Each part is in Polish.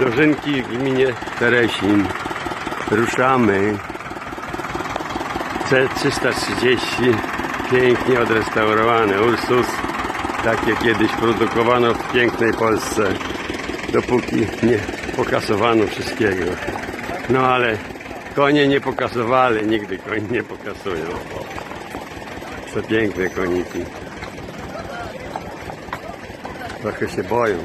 Dożynki w gminie Teresin. Ruszamy. C330. Pięknie odrestaurowany Ursus. Takie kiedyś produkowano w pięknej Polsce. Dopóki nie pokasowano wszystkiego. No ale konie nie pokasowali. Nigdy konie nie pokasują. To piękne koniki. Trochę się boją.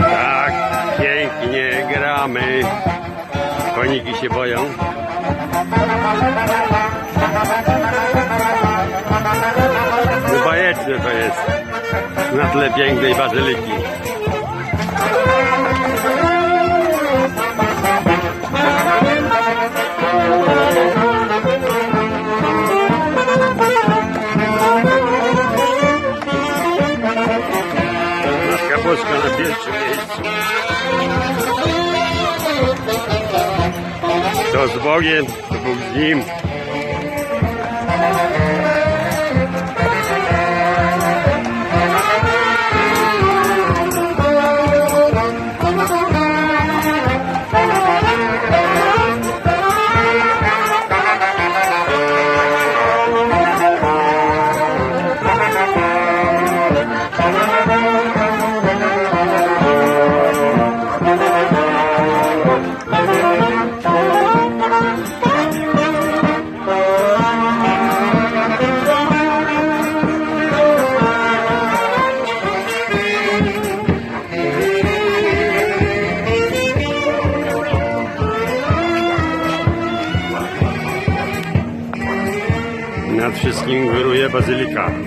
Tak, pięknie gramy. Koniki się boją. Bajeczne to jest. Na tle pięknej bazyliki. To z Bogiem, to Bóg z nim. Nad wszystkim góruje bazylika.